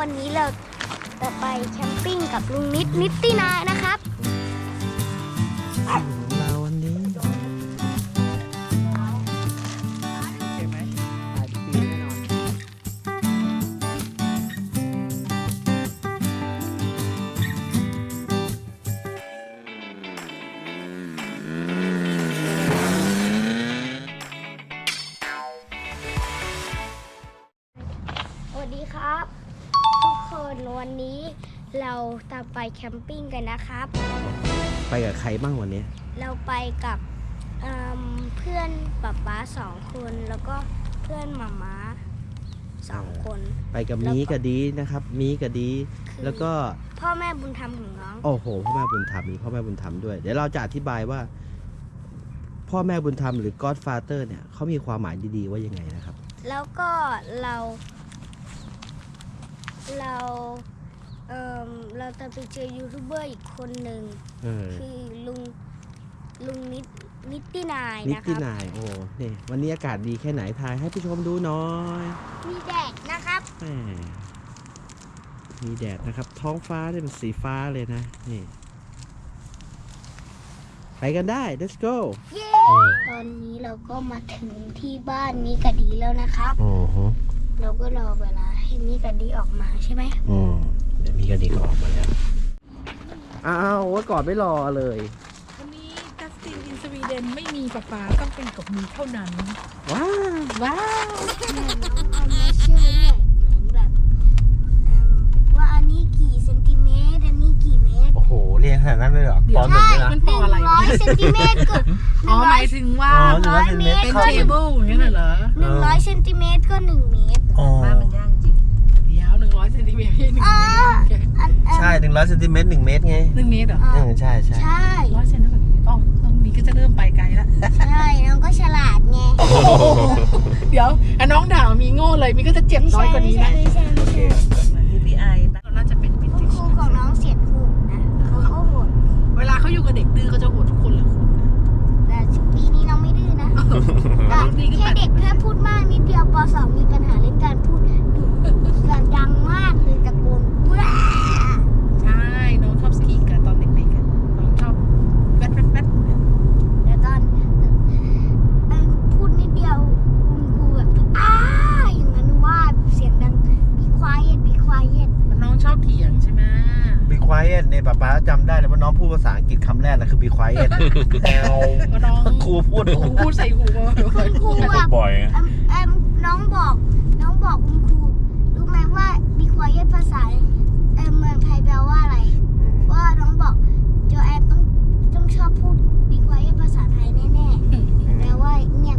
วันนี้เราจะไปแคมปิ้งกับลุงนิดนิตตินายนะครับ แคมปิ้งกันนะครับ ไปกับใครบ้างวันนี้ เราไปกับเอิ่มเพื่อนป๊าป๊าสองคนแล้วก็เพื่อนหมาม้าสองคน ไปกับแล้วก็มีกับดีนะครับ มีกับดีคือแล้วก็พ่อแม่บุญธรรมของน้อง โอ้โห พ่อแม่บุญธรรมมีพ่อแม่บุญธรรมด้วย เดี๋ยวเราจะอธิบายว่า พ่อแม่บุญธรรมหรือ Godfather เนี่ยเขามีความหมายดีๆว่ายังไงนะครับ แล้วก็เรา เรา เอ่มเราจะไปเจอยูทูบเบอร์อีกคนหนึ่งเออคือลุงลุงนิดนิตตินายนินะคติรับนายโอ้นี่วันนี้อากาศดีแค่ไหนทายให้ผู้ชมดูหน้อยมีแดดนะครับ แหมมีแดดนะครับ ท้องฟ้าเนี่ยเป็นสีฟ้าเลยนะนี่ไปกันได้ let's go เย้ตอนนี้เราก็มาถึงที่บ้านมิกะดีแล้วนะครับ โอ้โหเราก็รอเวลาให้มิกะดีออกมาใช่ไหม อืม เดี๋ยวมีกันดีก็ออกมาแล้ว อ้าวว่าก่อนไม่รอเลย วันนี้จัสตินอินสวีเดนไม่มีป๊าป๊าต้องเป็นกับมีเท่านั้น ว้าวว้าวแม่น้องเอามาเชื่อเนี่ยเหมือนแบบเอิ่มว่าอันนี้กี่เซนติเมตร อันนี้กี่เมตรโอ้โหเรียงขนาดนั้นเลยเหรอปหนึ่งเลยนะมันปออะไรหนึ่งร้อยเซนติเมตรก็อ๋อหมายถึงว่าอ๋อหนึ่งร้อยเซนติเมตรเป็นก็เทเบิลอย่างนั้นเหรอหนึ่งร้อยเซนติเมตรก็หนึ่งเมตร อ๋อบ้านมันยากจริง เซนติเมตรไม่ใช่หนึ่งอ่าเมตรอันอันใช่หนึ่งร้อยเซนติเมตรหนึ่งเมตรไงหนึ่งเมตรเหรออ่าเออใช่ใช่ใช่ร้อยเซนแล้วแบบต้องต้องมีก็จะเริ่มไปไกลละใช่น้องก็ฉลาดไงเดี๋ยวอะน้องด่ามีโง่เลยมีก็จะเจ็บน้อยกว่านี้นะไม่ใช่ไม่ใช่ไม่ใช่เหมือนพี่ไอเราน่าจะเป็นวินคุเทณจครูของน้องเสียดหูนะเขาก็โหดเวลาเขาอยู่กับเด็กดื้อเขาจะโหดทุกคนเลยคุณนะแต่ปีนี้น้องไม่ดื้อนะน้องดีขึ้นแค่ไปเด็กแค่พูดมากนิดเดียวปสองมีปัญหาเรื่องการพูดดุการดัง มากเลยตะโกนว้าใช่น้องชอบสกีกันตอนเด็กๆอะน้องชอบแวดแวดแวดแต่ตอนเอ่อพูดนิดเดียวคุณครูแบบอ้าอย่างนั้นว่าเสียงดัง be quiet be quiet มันน้องชอบเถียงใช่ไหมบีควายเอทเนี่ยป๊าป๊าจำได้เลยว่าน้องพูดภาษาอังกฤษคำแรกนะคือบีควายเอทก็น้องครูพูดโอ้โหพูดใส่หูมา คุณครูแบบ บ่อยไง เอิ่มเอิ่มน้องบอก น้องบอกคุณครูรู้ไหมว่า be quiet ภาษาเมเมืองไทยแปลว่าอะไร ว่าน้องบอกโจแอนต้องต้องชอบพูดบีควายภาษาไทยแน่ๆแปลว่าเงียบ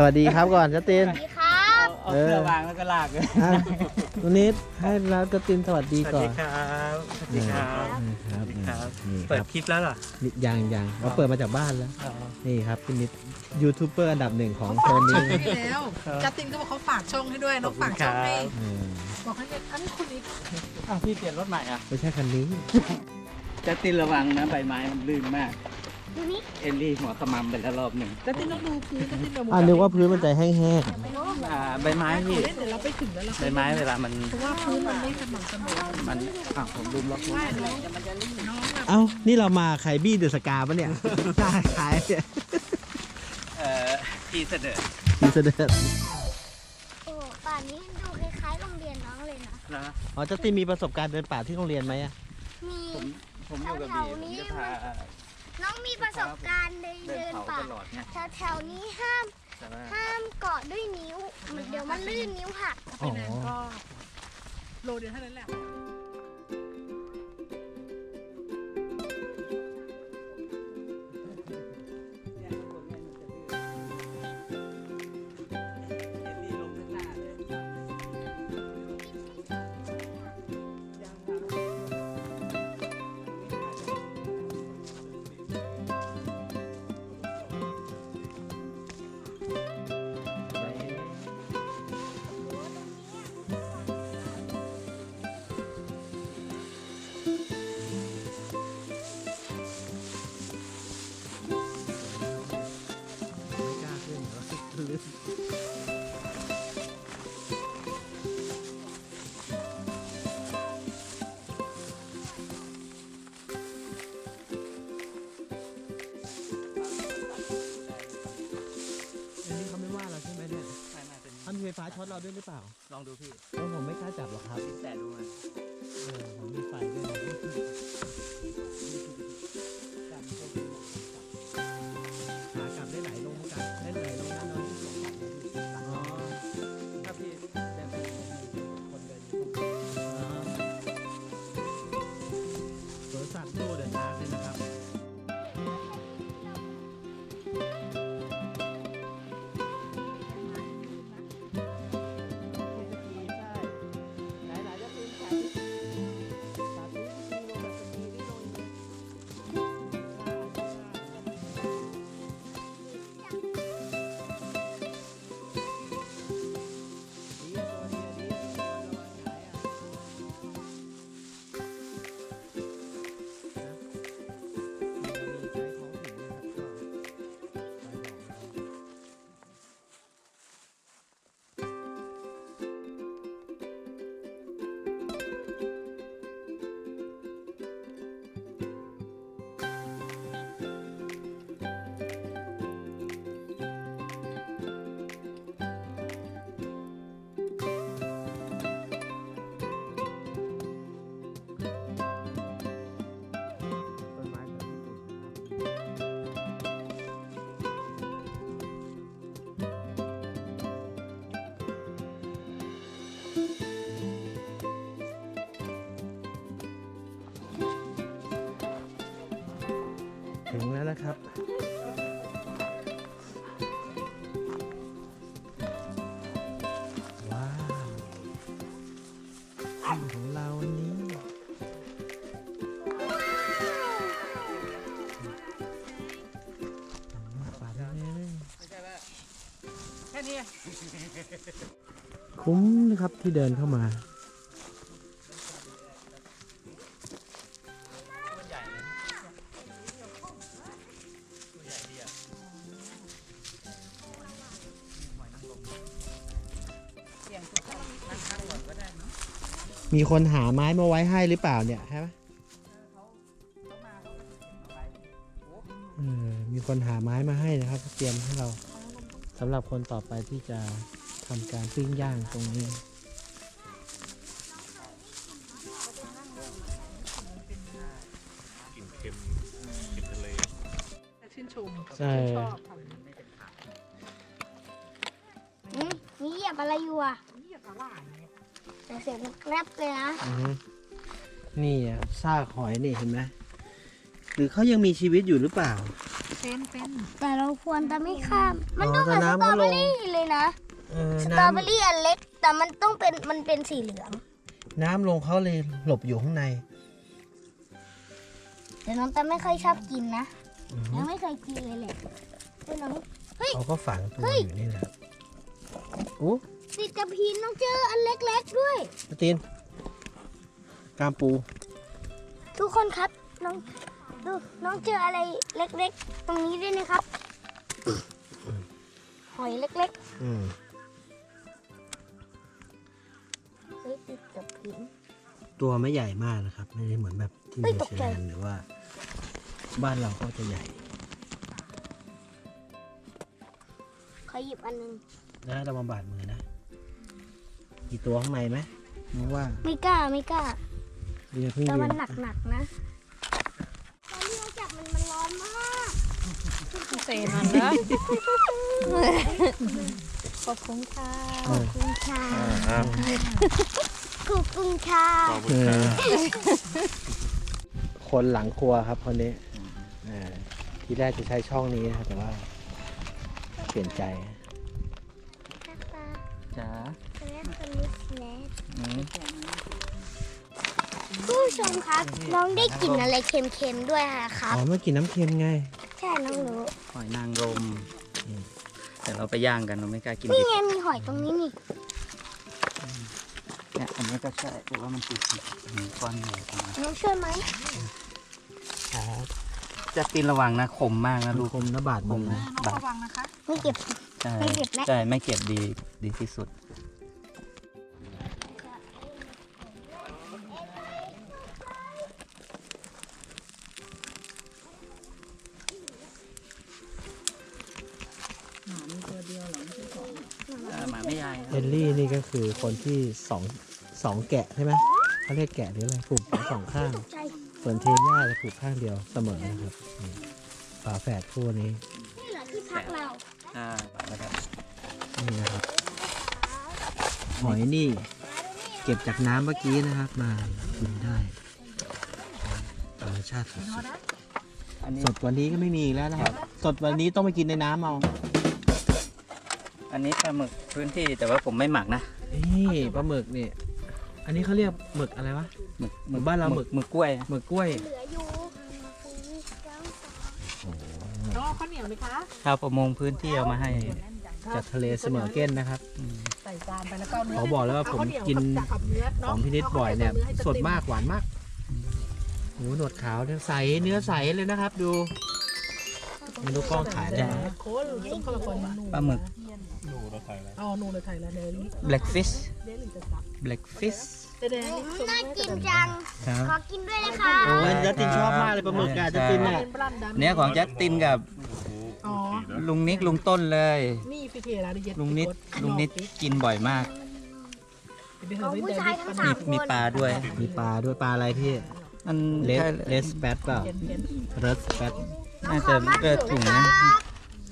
สวัสดีครับก่อนจัสติน สวัสดีครับ เอาเสื้อวางแล้วก็ลากเลยวันนี้ให้แล้วจัสตินสวัสดีก่อนครับสวัสดีครับครับครับ นี่คเปิดรับคลิปแล้วเหรอนี่ยังยังเราเปิดมาจากบ้านแล้ว อ๋อนี่ครับพี่นิดยูทูบเบอร์อันดับหนึ่งของโซนนี้ให้แล้วจัสตินก็บอกเขาฝากช่องให้ด้วยน้องฝากช่องให้อืมบอกให้เนี่ยอันนี้คุณนี้อ้าวพี่เปลี่ยนรถใหม่อะ ไม่ใช่คันนี้ จัสตินระวังนะใบไม้มันลื่นมาก ดูนี่เอลลี่หัวขมำไปแล้วรอบหนึ่งจัสตินต้องดูพื้นจัสตินเดี๋ยวอ่านึกว่าพื้นมันจะแห้งอ่าใบไม้พี่พี่ เล่นเดี๋ยวเราไปถึงแล้วเราใบไม้เวลามันเพราะว่าพื้นมันไม่สม่ำเสมอมันอ้าวผมลืมล็อกรถใช่แล้วมันจะลื่นน้องแบบๆเอ้า นี่เรามาใครบี้เดอะสกาปะเนี่ย ใช่ขายเนี่ยเอ่อพี่เสด็จมีเสด็จโอ้ป่านนี้ดูคล้ายๆโรงเรียนน้องเลยนะ นะอ๋อจัสตินมีประสบการณ์เดินป่าที่โรงเรียนไหมอะ มีผมผมอยู่กับแถบีวๆผมนี้จะพา น้องมีประสบการณ์ในเดินเดินเขาป่าตลอดไงแถวๆนี้ห้ามแต่ว่าห้ามเกาะด้วยนิ้วมันเดี๋ยวมันลื่นนิ้วหัก ไปไหนก็โลเดียวเท่านั้นแหละ ฟฟ้าช็อตเราด้วยหรือเปล่าลองดูพี่เพราะผมไม่กล้าจับหรอกครับแต่ดูมันเออผมมีไฟด้วยนะ ถึงแล้วนะครับ ว้าวที่ของเราวันนี้ฝันเลยไม่ใช่ว่าแค่นี้คุ้มนะครับที่เดินเข้ามา มีคนหาไม้มาไว้ให้หรือเปล่าเนี่ยใช่ไหมเขาเขามาเขาก็จะเก็บมาไว้โอ้เออมีคนหาไม้มาให้นะครับ เตรียมให้เราสำหรับคนต่อไปที่จะทำการปิ้งย่างตรงนี้กลิ่นเค็มกลิ่นทะเลชื่นชมใช่ชอบทำอืมนี่เหยียบอะไรอยู่อะนี่อย่าตลาดเนี่ย แต่เสียงมันแกรบเลยนะอือฮึนี่อะซากหอยนี่เห็นไหมหรือเขายังมีชีวิตอยู่หรือเปล่า เป็นเป็นแต่เราควรจะไม่ข้าม มันอ๋อต้องเหมือนแต่สน้ำตรอก็เบลองรี่เลยนะเออสน้ตรอเบอรี่อันเล็ก แต่มันต้องเป็นมันเป็นสีเหลืองำน้ำลงเขาเลยหลบอยู่ข้างในแต่น้องแต่ไม่ค่อยชอบกินนะอือฮึยังไม่เคยกินเลยแหละแต่น้องเฮ้ยเขาก็ฝังตัวเฮ้ย อยู่นี่แหละโอ้ติดกับหินน้องเจออันเล็กๆด้วยป ตีนกามปู ทุกคนครับน้องดูน้องเจออะไรเล็กๆ ตรงนี้ด้วยนะครับ หอยเล็กอืมๆเฮ้ยติดกับหิน ตัวไม่ใหญ่มากนะครับ ไม่ได้เหมือนแบบที่เฮ้นิยวตกซีใจ แลนด์หรือว่า บ้านเราก็จะใหญ่ขอหยิบอันหนึงนะเรามาบาดมือนะมีตัวข้างในไหม นึกว่าไม่กล้าไม่กล้าเรียเพิ่งแต่ยืมันนหนักๆนะตอนที่เราจับมันมันร้อนมากเซมันนะขอบคุณค่ะเอขอบอคุณค่ะอ่าขอบคุณค่ะขอบคุณค่ะคนหลังครัวครับคนนี้อ่าที่แรกจะใช้ช่องนี้นะครับแต่ว่า เปลี่ยนใจจ๋ ชมครับ น้องได้กลิ่นอะไรเค็มๆด้วยอะครัอ๋บอเมื่อกินน้ำเค็มไง ใช่น้องรู้ หอยนางรมแต่เราไปย่างกันเราไม่กล้ากินนี่ดิบไงมีหอยตรงนี้นี่ เนี่ยอันนี้ก็ใช่แต่ว่ามันติดหินก้อนใหญ่ตรงนั้นน้องช่วยไหมครับจะตีนระวังนะคมมากนะลูลูกกคมนะบาดมือนะน้องระวังนะคะ ไม่เก็บ ใช่ไม่เก็บนะ ใช่ไม่เก็บดีดีที่สุด หมามีตัวเดียวหรอไม่ใช่สองหมาไม่ใหญ่เอลลี่นี่ก็คือคนที่สองสองแกะใช่ไหมเขาเรียกแกะหรืออะไรผูกสองข้างใจส่วนเทย่าจะผูกข้างเดียวเสมอนะครับนี่ฝาแฝดคู่นี้นี่เหรอที่พักเราอ่าแล้วก็นี่นะครับ หอยนี่ เก็บจากน้ำเมื่อกี้นะครับมากินได้ธรรมชาติสุดอันนี้ๆสดกว่านี้ก็ไม่มีอีกแล้วนะครับ สดวันนี้ต้องไปกินในน้ำเอา อันนี้ปลาหมึกพื้นที่แต่ว่าผมไม่หมักนะนี่ปลาหมึกนี่ อันนี้เขาเรียกหมึกอะไรวะ หมึกหมึกบ้านเราหมึกหมึกกล้วยหมึกกล้วยเหลืออยู่น้องเอาข้าวเหนียวไหมคะชาวประมงพื้นที่เอามาให้จากทะเลเสมอเก้นนะครับอืมใส่จานไปแล้วก็เนื้ขอบอกแล้วว่าผมกินกับเนื้อของพินิดบ่อยเนี่ย สดมากหวานมากโอ้โหหนวดขาวเนี่ยใสเนื้อใสเลยนะครับ ดูไม่รู้กล้องถ่ายได้ไหมโค้ดต้องเข้ามาคนปลาหมึกหนูเราใส่ อะไรอ๋อนูเลยไทยแล้วเนลี่ blackfish เดลี่จะจับ blackfish เดลี่น่ากินจัง ครับขอกินด้วยนะคะโอ้ยจัสตินชอบมากเลยปลาหมึกอะจัสตินเนี่ยเป็นบรันดาเนี้ยของจัสตินกับอ๋อลุงนิกลุงต้นเลย นี่ฟิเทียแล้วดิเย็ดลุงนิดลุงนิดกินบ่อยมากของผู้ชายทั้งสามีมคนมีปลาด้วย มีปลาด้วยปลาอะไรพี่มันเลสใช่เลสแปดเปล่าเย็นเย็นเลสแปดน่าจะเลือดถุงนะ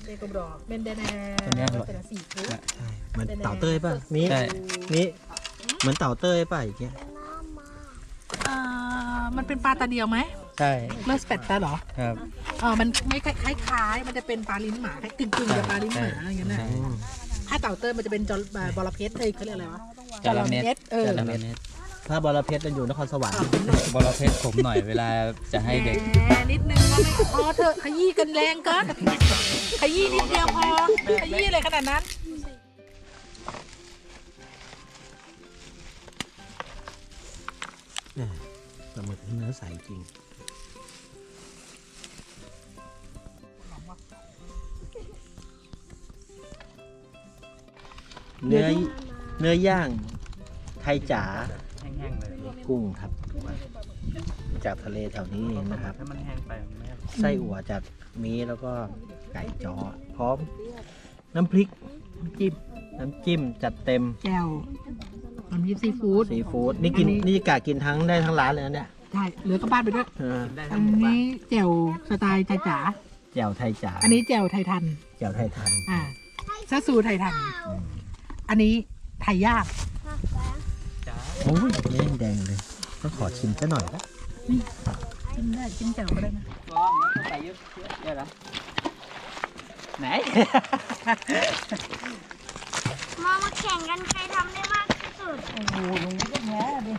เด็กกบดอกเป็นแดนตัวเนี้ยอร่อย เป็นสีฟู้ดใช่เหมือนเต่าเต้ยป่ะนี่ใช่นี่เหมือนเต่าเต้ยป่ะอย่างเงี้ยอ่ามันเป็นปลาตาเดียวไหมใช่เลือดสเปตตาเหรอครับ อ่ามันไม่คล้ายคล้ายๆมันจะเป็นปลาลิ้นหมาคล้ายกึ่งกึ่งๆกับปลาลิ้นหมาอย่างเงี้ยนะใช่ถ้าเต่าเต้ยมันจะเป็นจอลอ่าบอลเพชรเอ้ยเขาเรียกอะไรวะจระเม็ดเออจระเม็ดถ้าบอระเพ็ดมันอยู่นครสวรรค์บอระเพ็ดผมหน่อยเวลาจะให้เด็ก แหมนิดนึงก็ไม่พอเถอะขยี้กันแรงเกิน ขยี้นิดเดียวพอขยี้อะไรขนาดนั้น เนี่ยปลาหมึกเนื้อใสจริง เนื้อเนื้อย่างไทยจ๋าแห้งๆเลยกุ้งครับ จากทะเลแถวนี้เองนะครับ ถ้ามันแห้งไปมันไม่อร่อยไส้อั่วจากมีแล้วก็ ไก่จ้อพร้อม น้ำพริกจิ้มน้ำจิ้มจัดเต็มแจ่วมันมีซีฟู้ดซีฟู้ดนี่กินอันนี้นี่กะกินทั้งได้ทั้งร้านเลยนะเนี่ยใช่เหลือกลับบ้านไปด้วยเออได้อัทั้นงหมู่บ้านนี้แจ่วสไตล์ไทยจ๋าแจ่วไทยจ๋าอันนี้แจ่วไทยทันแจ่วไทยทันอ่าซาซูไทยทัน อันนี้ไทยย่างจ้าโอ้ยเล่นแดงเลยต้องขอชิมซะหน่อยละจิ้มได้จิ้มแจ่วก็ได้นะลองแล้วใส่เยอะๆเยอะแล้ว ไหน มามาแข่งกันใครทำได้มากที่สุด โอ้โหลุงนี่ก็แพ้ดิ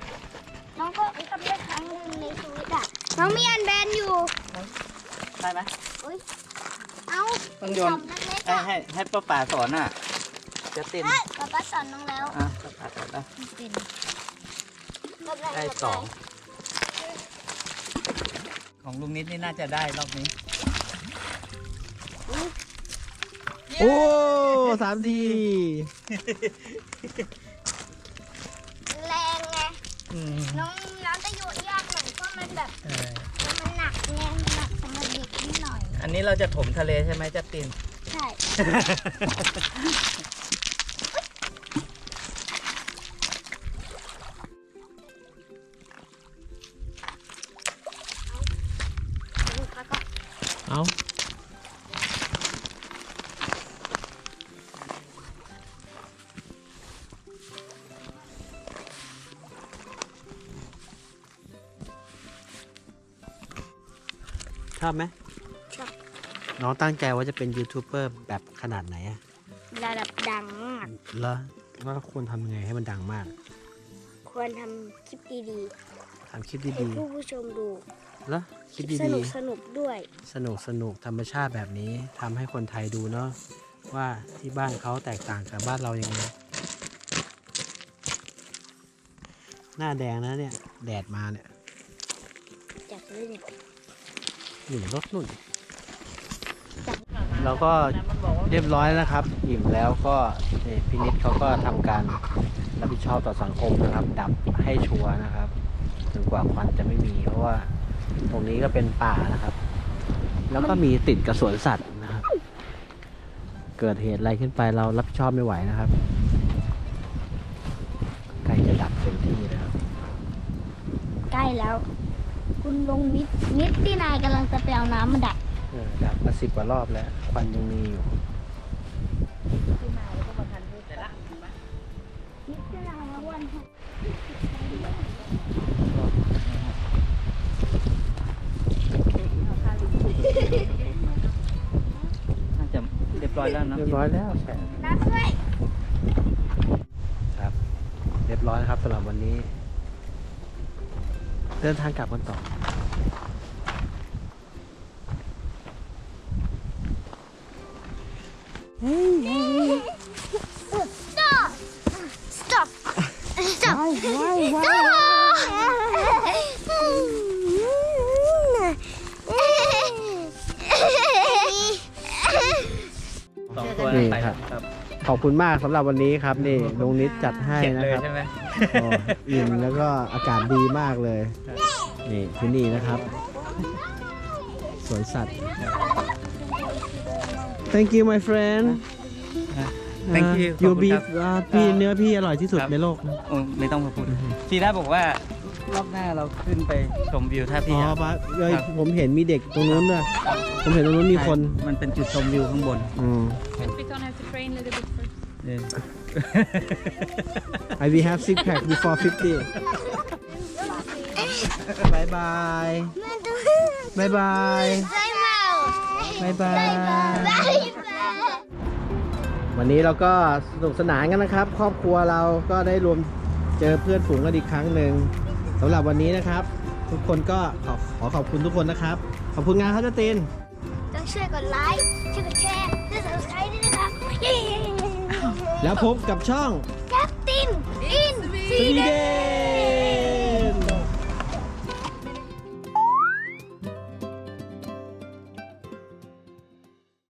น้องก็ทำได้ครั้งหนึ่งในชีวิตอะ น้องมีอันแบนอยู่ ได้ไหมเอ้าต้องโยนสอบเล็กๆให้อะให้ให้ป้าป่าสอนอะ จะตินเฮ้ยป๊าป๊าสอนน้องแล้วอะป้าป่าสอนแล้วเป็นได้สอง ของลุงนิดนี่น่าจะได้รอบนี้ โอ้สามที แรงไง อืมน้องน้ำจะโยนยากหน่อยเพราะมันแบบเออมันหนักไงมันหนักสำหรับเด็กนิดหน่อย อันนี้เราจะถมทะเลใช่ไหมจะติน ใช่เอา อบไหมชอบน้องตั้งใจว่าจะเป็นยูทูบเบอร์แบบขนาดไหนอะระดับดังมากแล้วว่าควรทำยังไงให้มันดังมากควรทำคลิปดีทำคลิปๆให้ดีผู้ผู้ชมดูๆแล้วคคลิลิปปสดีนุกสนุกด้วย ๆสนุกสนุกธรรมชาติแบบนี้ทำให้คนไทยดูเนาะว่าที่บ้านเขาแตกต่างกับบ้านเรายังไงหน้าแดงนะเนี่ยแดดมาเนี่ยจากเรื่อง หนุ่นรถหนุนเราก็เรียบร้อยนะครับ อิ่มแล้วก็พินิษเขาก็ทำการรับผิดชอบต่อสังคมนะครับ ดับให้ชัวนะครับถึงกว่าควันจะไม่มี เพราะว่าตรงนี้ก็เป็นป่านะครับ แล้วก็มีติดกับสวนสัตว์นะครับ เกิดเหตุอะไรขึ้นไปเรารับผิดชอบไม่ไหวนะครับใกล้จะดับเต็มที่แล้วใกล้แล้ว คุณลงนิดนิดที่นายกำลังจะไปเอาน้ำมาดับเออดับมาสิบกว่ารอบแล้วควันยังมีอยู่ นิดที่นายแล้ววันน่าจะเรียบร้อยแล้วเนอะเรียบร้อยแล้วแฉะ น้ำด้วยครับ เรียบร้อยนะครับสำหรับวันนี้ เดินทางกลับกันต่อ stop stop stop why why stop สองตัวนี่ไปครับ ครับขอบคุณมากสำหรับวันนี้ครับ นี่ลุงนิดจัดให้เข็ดนะเลยครับใช่ไหมโอ้อิ่มแล้วก็อากาศดีมากเลย นี่ที่นี่นะครับสวนสัตว์ Thank you my friend Thank you ยูขอบคุณบีครับพี่เนื้อพี่อร่อยที่สุดครับในโลกนะโอ้ไม่ต้องมาพูดทีน่าบอกว่ารอบหน้าเราขึ้นไปชมวิวท่าอ๋พี่ออะปะเอ้ยครับผมเห็นมีเด็กตรงนู้นด้วยผมเห็นตรงนู้นมีคน มันเป็นจุดชมวิวข้างบนอืม We don't have to train a little bit first. เออ I will have six pack before 50 บายบายบายบายบายบายวันนี้เราก็สนุกสนานกันนะครับ ครอบครัวเราก็ได้รวมเจอเพื่อนฝูงกันอีกครั้งหนึ่งสำหรับวันนี้นะครับ ทุกคนก็ขอขอขอบคุณทุกคนนะครับ ขอบคุณงานครับเจ้าตินต้องช่วยกดไลค์ช่วยกดแชร์ช่วย subscribe ด้วยนะคะเย้แล้วพบกับช่องแคปตินอินสวีเดน